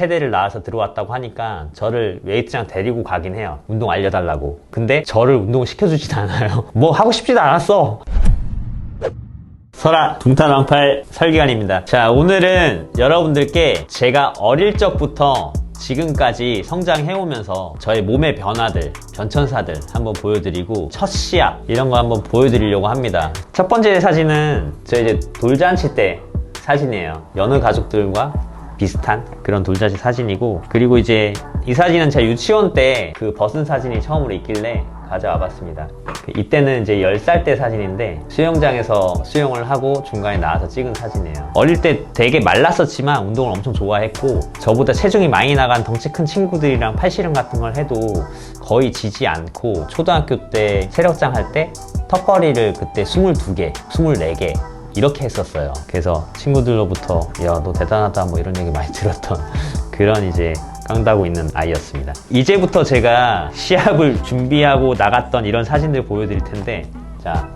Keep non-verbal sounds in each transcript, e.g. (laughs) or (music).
체대를 나와서 들어왔다고 하니까 저를 웨이트장 데리고 가긴 해요. 운동 알려달라고. 근데 저를 운동을 시켜주진 않아요. (laughs) 뭐 하고 싶지도 않았어. 설아 둥탄왕팔 설기관입니다. 자 오늘은 여러분들께 제가 어릴 적부터 지금까지 성장해오면서 저의 몸의 변화들, 변천사들 한번 보여드리고 첫 시합 이런 거 한번 보여드리려고 합니다. 첫 번째 사진은 저 이제 돌잔치 때 사진이에요. 여느 가족들과 비슷한 그런 돌잔치 사진이고 그리고 이제 이 사진은 제가 유치원 때 그 벗은 사진이 처음으로 있길래 가져와 봤습니다. 그 이때는 이제 10살 때 사진인데 수영장에서 수영을 하고 중간에 나와서 찍은 사진이에요. 어릴 때 되게 말랐었지만 운동을 엄청 좋아했고 저보다 체중이 많이 나간 덩치 큰 친구들이랑 팔씨름 같은 걸 해도 거의 지지 않고 초등학교 때 체력장 할 때 턱걸이를 그때 22개, 24개 이렇게 했었어요. 그래서 친구들로부터 야 너 대단하다 뭐 이런 얘기 많이 들었던 (laughs) 그런 이제 깡다고 있는 아이였습니다. 이제부터 제가 시합을 준비하고 나갔던 이런 사진들 보여드릴 텐데 자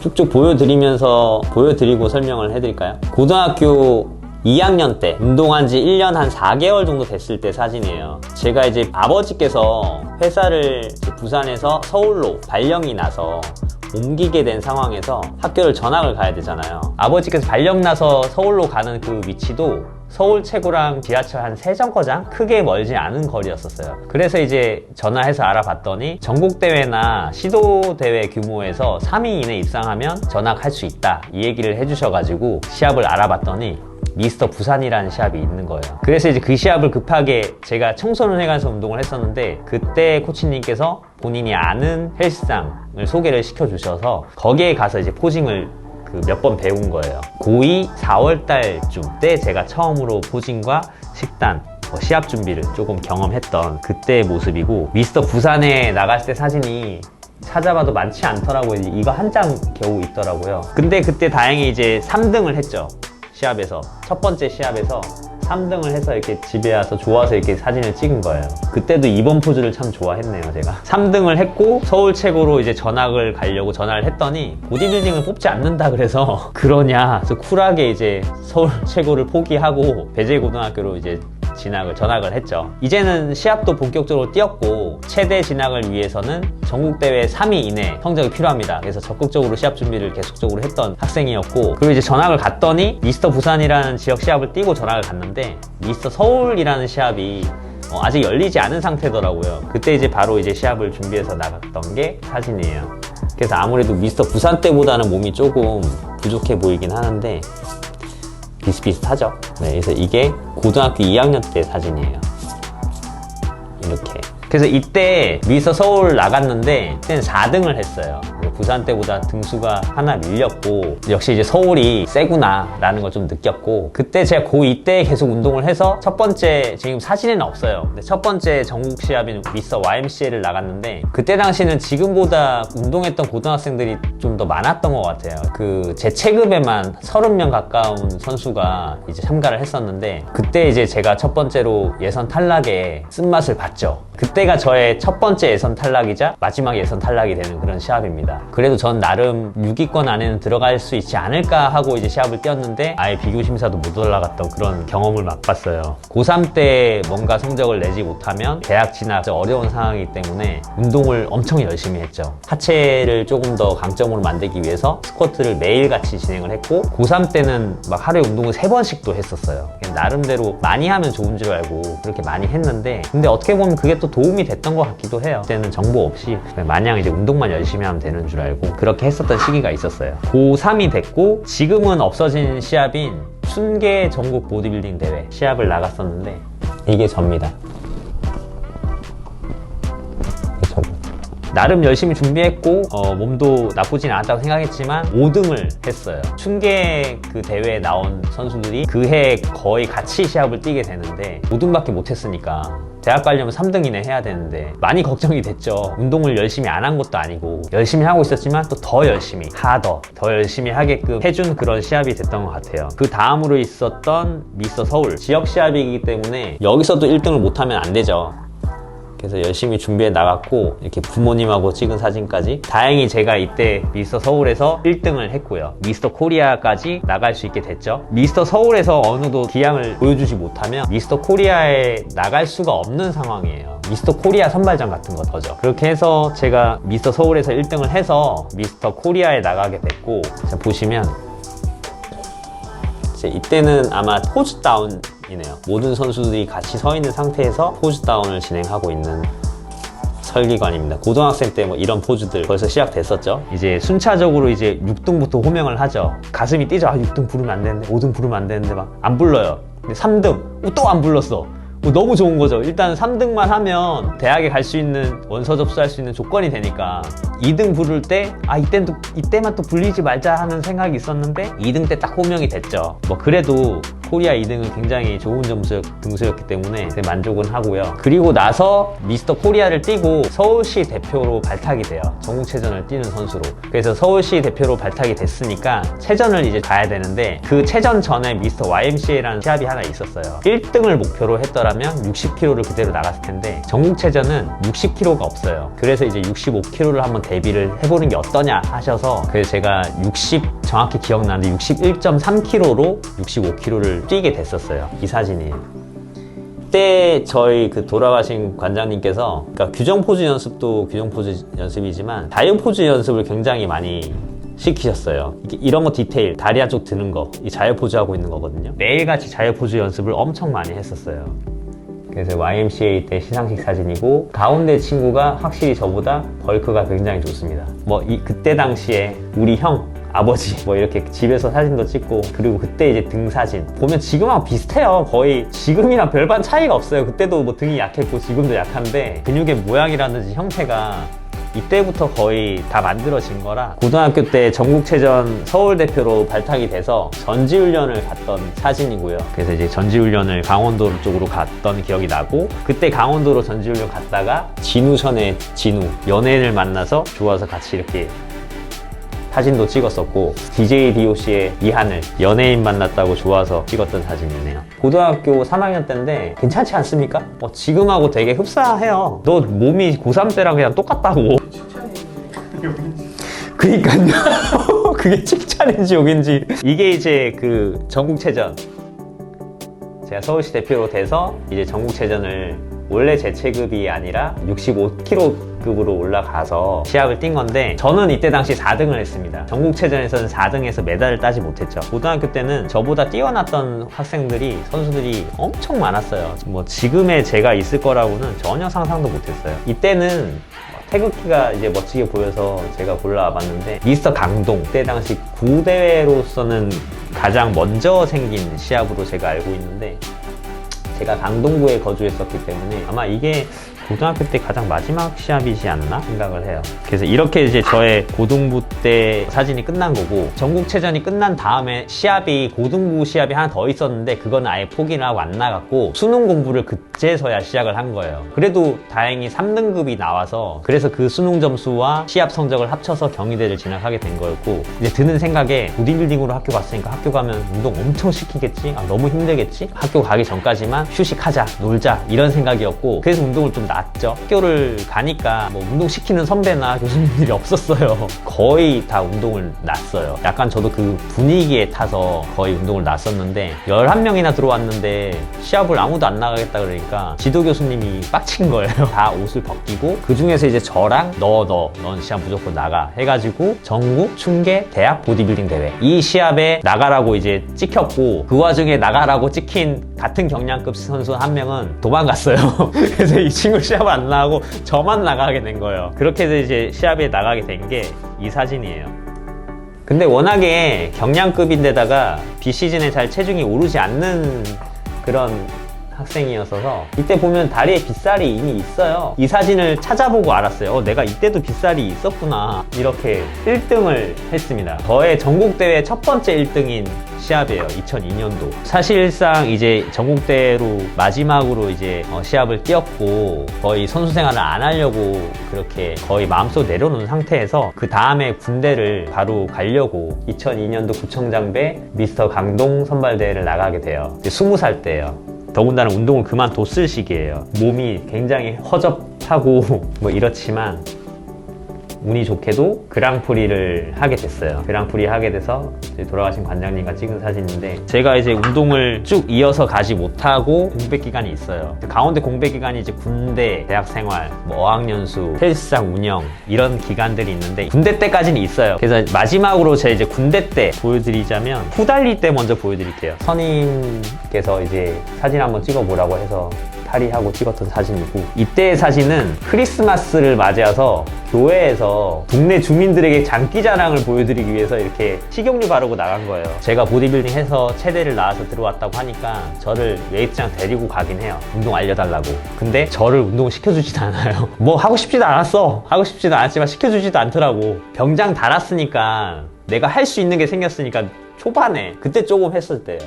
쭉쭉 보여드리면서 보여드리고 설명을 해드릴까요? 고등학교 2학년 때 운동한 지 1년 한 4개월 정도 됐을 때 사진이에요. 제가 이제 아버지께서 회사를 부산에서 서울로 발령이 나서 옮기게 된 상황에서 학교를 전학을 가야 되잖아요. 아버지께서 발령 나서 서울로 가는 그 위치도 서울 최고랑 지하철 한 세 정거장 크게 멀지 않은 거리였었어요. 그래서 이제 전화해서 알아봤더니 전국대회나 시도대회 규모에서 3위 이내 입상하면 전학할 수 있다. 이 얘기를 해주셔가지고 시합을 알아봤더니 미스터 부산이라는 시합이 있는 거예요. 그래서 이제 그 시합을 급하게 제가 청소년 회관에서 운동을 했었는데 그때 코치님께서 본인이 아는 헬스장을 소개를 시켜주셔서 거기에 가서 이제 포징을 그 몇 번 배운 거예요. 고2 4월 달쯤 때 제가 처음으로 포징과 식단, 뭐 시합 준비를 조금 경험했던 그때의 모습이고 미스터 부산에 나갔을 때 사진이 찾아봐도 많지 않더라고요. 이거 한 장 겨우 있더라고요. 근데 그때 다행히 이제 3등을 했죠. 시합에서. 첫 번째 시합에서 3등을 해서 이렇게 집에 와서 좋아서 이렇게 사진을 찍은 거예요. 그때도 이번 포즈를 참 좋아했네요, 제가. 3등을 했고 서울 최고로 이제 전학을 가려고 전화를 했더니 보디빌딩을 뽑지 않는다 그래서 (laughs) 그러냐. 그래서 쿨하게 이제 서울 최고를 포기하고 배재고등학교로 이제 진학을 전학을 했죠. 이제는 시합도 본격적으로 뛰었고 최대 진학을 위해서는 전국 대회 3위 이내 성적이 필요합니다. 그래서 적극적으로 시합 준비를 계속적으로 했던 학생이었고 그리고 이제 전학을 갔더니 미스터 부산이라는 지역 시합을 뛰고 전학을 갔는데 미스터 서울이라는 시합이 어, 아직 열리지 않은 상태더라고요. 그때 이제 바로 이제 시합을 준비해서 나갔던 게 사진이에요. 그래서 아무래도 미스터 부산 때보다는 몸이 조금 부족해 보이긴 하는데 비슷비슷하죠. 네, 그래서 이게 고등학교 2학년 때 사진이에요. 이렇게. 그래서 이때 미서 서울 나갔는데 그때는 4등을 했어요. 부산 때보다 등수가 하나 밀렸고 역시 이제 서울이 세구나 라는 걸 좀 느꼈고 그때 제가 고2 때 계속 운동을 해서 첫 번째 지금 사진에는 없어요. 근데 첫 번째 전국 시합인 미스터 YMCA를 나갔는데 그때 당시는 지금보다 운동했던 고등학생들이 좀 더 많았던 것 같아요. 그 제 체급에만 30명 가까운 선수가 이제 참가를 했었는데 그때 이제 제가 첫 번째로 예선 탈락에 쓴맛을 봤죠. 그때 가 저의 첫 번째 예선 탈락이자 마지막 예선 탈락이 되는 그런 시합입니다. 그래도 전 나름 6위권 안에는 들어갈 수 있지 않을까 하고 이제 시합을 뛰었는데 아예 비교 심사도 못 올라갔던 그런 경험을 맛봤어요. 고3 때 뭔가 성적을 내지 못하면 대학 진학 어려운 상황이기 때문에 운동을 엄청 열심히 했죠. 하체를 조금 더 강점으로 만들기 위해서 스쿼트를 매일같이 진행을 했고 고3 때는 막 하루에 운동을 3번씩도 했었어요. 나름대로 많이 하면 좋은 줄 알고 그렇게 많이 했는데 근데 어떻게 보면 그게 또 도움이 됐던 것 같기도 해요. 그때는 정보 없이 마냥 이제 운동만 열심히 하면 되는 줄 알고 그렇게 했었던 시기가 있었어요. 고3이 됐고 지금은 없어진 시합인 순계 전국 보디빌딩 대회 시합을 나갔었는데 이게 접니다. 나름 열심히 준비했고 어, 몸도 나쁘진 않았다고 생각했지만 5등을 했어요. 춘계 그 대회에 나온 선수들이 그 해 거의 같이 시합을 뛰게 되는데 5등밖에 못했으니까 대학 가려면 3등 이내 해야 되는데 많이 걱정이 됐죠. 운동을 열심히 안 한 것도 아니고 열심히 하고 있었지만 또 더 열심히 하더 더 열심히 하게끔 해준 그런 시합이 됐던 것 같아요. 그 다음으로 있었던 미스터 서울 지역 시합이기 때문에 여기서도 1등을 못하면 안 되죠. 그래서 열심히 준비해 나갔고 이렇게 부모님하고 찍은 사진까지 다행히 제가 이때 미스터 서울에서 1등을 했고요. 미스터 코리아까지 나갈 수 있게 됐죠. 미스터 서울에서 어느 정도 기량을 보여주지 못하면 미스터 코리아에 나갈 수가 없는 상황이에요. 미스터 코리아 선발전 같은 거 더죠. 그렇게 해서 제가 미스터 서울에서 1등을 해서 미스터 코리아에 나가게 됐고 자 보시면 이때는 아마 포즈 다운 이네요. 모든 선수들이 같이 서 있는 상태에서 포즈 다운을 진행하고 있는 설기관입니다. 고등학생 때 뭐 이런 포즈들 벌써 시작됐었죠. 이제 순차적으로 이제 6등부터 호명을 하죠. 가슴이 뛰죠. 아, 6등 부르면 안 되는데, 5등 부르면 안 되는데 막 안 불러요. 근데 3등 또 안 불렀어. 뭐 너무 좋은 거죠. 일단 3등만 하면 대학에 갈 수 있는 원서 접수할 수 있는 조건이 되니까 2등 부를 때 아 이땐 또 이때만 또 불리지 말자 하는 생각이 있었는데 2등 때 딱 호명이 됐죠. 뭐 그래도 코리아 2등은 굉장히 좋은 점수 등수였기 때문에 만족은 하고요. 그리고 나서 미스터 코리아를 뛰고 서울시 대표로 발탁이 돼요. 전국체전을 뛰는 선수로. 그래서 서울시 대표로 발탁이 됐으니까 체전을 이제 가야 되는데 그 체전 전에 미스터 YMCA라는 시합이 하나 있었어요. 1등을 목표로 했더라면 60kg를 그대로 나갔을 텐데 전국체전은 60kg가 없어요. 그래서 이제 65kg를 한번 대비를 해보는 게 어떠냐 하셔서 그래서 제가 60 정확히 기억나는데 61.3kg로 65kg를 뛰게 됐었어요. 이 사진이에요. 그때 저희 그 돌아가신 관장님께서 그러니까 규정 포즈 연습도 규정 포즈 연습이지만 자유 포즈 연습을 굉장히 많이 시키셨어요. 이런 거 디테일, 다리 한쪽 드는 거, 이 자유 포즈 하고 있는 거거든요. 매일같이 자유 포즈 연습을 엄청 많이 했었어요. 그래서 YMCA 때 시상식 사진이고 가운데 친구가 확실히 저보다 벌크가 굉장히 좋습니다. 뭐 이 그때 당시에 우리 형 아버지 뭐 이렇게 집에서 사진도 찍고 그리고 그때 이제 등 사진. 보면 지금하고 비슷해요. 거의 지금이랑 별반 차이가 없어요. 그때도 뭐 등이 약했고 지금도 약한데 근육의 모양이라든지 형태가 이때부터 거의 다 만들어진 거라 고등학교 때 전국체전 서울 대표로 발탁이 돼서 전지훈련을 갔던 사진이고요. 그래서 이제 전지훈련을 강원도 쪽으로 갔던 기억이 나고 그때 강원도로 전지훈련 갔다가 진우선의 진우 연예인을 만나서 좋아서 같이 이렇게 사진도 찍었었고 DJ DOC의 이하늘 연예인 만났다고 좋아서 찍었던 사진이네요. 고등학교 3학년 때인데 괜찮지 않습니까? 어, 지금하고 되게 흡사해요. 너 몸이 고3 때랑 그냥 똑같다고. 그니까요. (laughs) 그게 칭찬인지 욕인지. 이게 이제 그 전국체전. 제가 서울시 대표로 돼서 이제 전국체전을 원래 제 체급이 아니라 65kg 급으로 올라가서 시합을 뛴 건데 저는 이때 당시 4등을 했습니다. 전국체전에서는 4등에서 메달을 따지 못했죠. 고등학교 때는 저보다 뛰어났던 학생들이 선수들이 엄청 많았어요. 뭐 지금의 제가 있을 거라고는 전혀 상상도 못했어요. 이때는 태극기가 이제 멋지게 보여서 제가 골라봤는데 미스터 강동 그때 당시 구대회로서는 가장 먼저 생긴 시합으로 제가 알고 있는데 제가 강동구에 거주했었기 때문에 아마 이게 고등학교 때 가장 마지막 시합이지 않나 생각을 해요. 그래서 이렇게 이제 저의 고등부 때 사진이 끝난 거고 전국체전이 끝난 다음에 시합이 고등부 시합이 하나 더 있었는데 그거는 아예 포기를 하고 안 나갔고 수능 공부를 그제서야 시작을 한 거예요. 그래도 다행히 3등급이 나와서 그래서 그 수능 점수와 시합 성적을 합쳐서 경희대를 진학하게 된 거였고 이제 드는 생각에 보디빌딩으로 학교 갔으니까 학교 가면 운동 엄청 시키겠지? 아, 너무 힘들겠지? 학교 가기 전까지만 휴식하자, 놀자 이런 생각이었고 그래서 운동을 좀 놨죠. 학교를 가니까 뭐 운동 시키는 선배나 교수님들이 (laughs) 없었어요. 거의 다 운동을 놨어요. 약간 저도 그 분위기에 타서 거의 운동을 놨었는데 11명이나 들어왔는데 시합을 아무도 안 나가겠다 그러니까 지도 교수님이 빡친 거예요. (laughs) 다 옷을 벗기고 그 중에서 이제 저랑 너, 너, 넌 시합 무조건 나가 해가지고 전국 충계 대학 보디빌딩 대회 이 시합에 나가라고 이제 찍혔고 그 와중에 나가라고 찍힌 같은 경량급 선수 한 명은 도망갔어요. (laughs) 그래서 이 친구 시합을 안 나가고 저만 나가게 된 거예요. 그렇게 해서 이제 시합에 나가게 된 게 이 사진이에요. 근데 워낙에 경량급인데다가 비시즌에 잘 체중이 오르지 않는 그런 학생이었어서 이때 보면 다리에 빗살이 이미 있어요. 이 사진을 찾아보고 알았어요. 어, 내가 이때도 빗살이 있었구나. 이렇게 1등을 했습니다. 저의 전국대회 첫 번째 1등인 시합이에요 2002년도. 사실상 이제 전국대회로 마지막으로 이제 어, 시합을 뛰었고 거의 선수 생활을 안 하려고 그렇게 거의 마음속 내려놓은 상태에서 그 다음에 군대를 바로 가려고 2002년도 구청장배 미스터 강동 선발대회를 나가게 돼요. 이제 20살 때예요 더군다나 운동을 그만뒀을 시기예요. 몸이 굉장히 허접하고 (laughs) 뭐 이렇지만 운이 좋게도 그랑프리를 하게 됐어요. 그랑프리 하게 돼서 돌아가신 관장님과 찍은 사진인데 제가 이제 운동을 쭉 이어서 가지 못하고 공백 기간이 있어요. 그 가운데 공백 기간이 이제 군대, 대학 생활, 뭐 어학연수, 헬스장 운영 이런 기간들이 있는데 군대 때까지는 있어요. 그래서 마지막으로 제 이제 군대 때 보여드리자면 후달리 때 먼저 보여드릴게요. 선임께서 이제 사진 한번 찍어보라고 해서 탈의하고 찍었던 사진이고 이때의 사진은 크리스마스를 맞이해서 교회에서 동네 주민들에게 장기 자랑을 보여드리기 위해서 이렇게 식용유 바르고 나간 거예요. 제가 보디빌딩 해서 체대를 나와서 들어왔다고 하니까 저를 웨이트장 데리고 가긴 해요. 운동 알려달라고. 근데 저를 운동을 시켜주지도 않아요. (laughs) 뭐 하고 싶지도 않았어. 하고 싶지도 않았지만 시켜주지도 않더라고. 병장 달았으니까 내가 할 수 있는 게 생겼으니까 초반에 그때 조금 했을 때요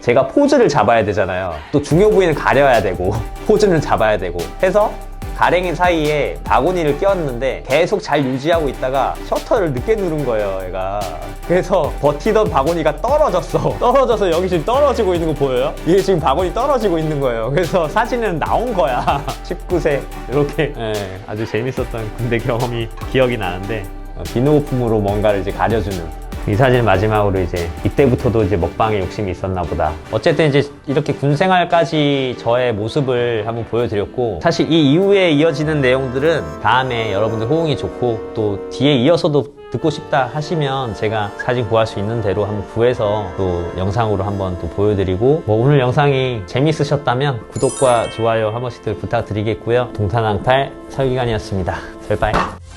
제가 포즈를 잡아야 되잖아요. 또 중요 부위는 가려야 되고 (laughs) 포즈는 잡아야 되고 해서 가랭이 사이에 바구니를 끼웠는데 계속 잘 유지하고 있다가 셔터를 늦게 누른 거예요, 얘가. 그래서 버티던 바구니가 떨어졌어. (laughs) 떨어져서 여기 지금 떨어지고 있는 거 보여요? 이게 지금 바구니 떨어지고 있는 거예요. 그래서 사진은 나온 거야. (laughs) 19세 이렇게 예, 아주 재밌었던 군대 경험이 기억이 나는데 어, 비누 거품으로 뭔가를 이제 가려주는 이 사진 마지막으로 이제 이때부터도 이제 먹방에 욕심이 있었나 보다. 어쨌든 이제 이렇게 군 생활까지 저의 모습을 한번 보여드렸고 사실 이 이후에 이어지는 내용들은 다음에 여러분들 호응이 좋고 또 뒤에 이어서도 듣고 싶다 하시면 제가 사진 구할 수 있는 대로 한번 구해서 또 영상으로 한번 또 보여드리고 뭐 오늘 영상이 재밌으셨다면 구독과 좋아요 한 번씩들 부탁드리겠고요. 동탄항팔 설기관이었습니다. 별바이.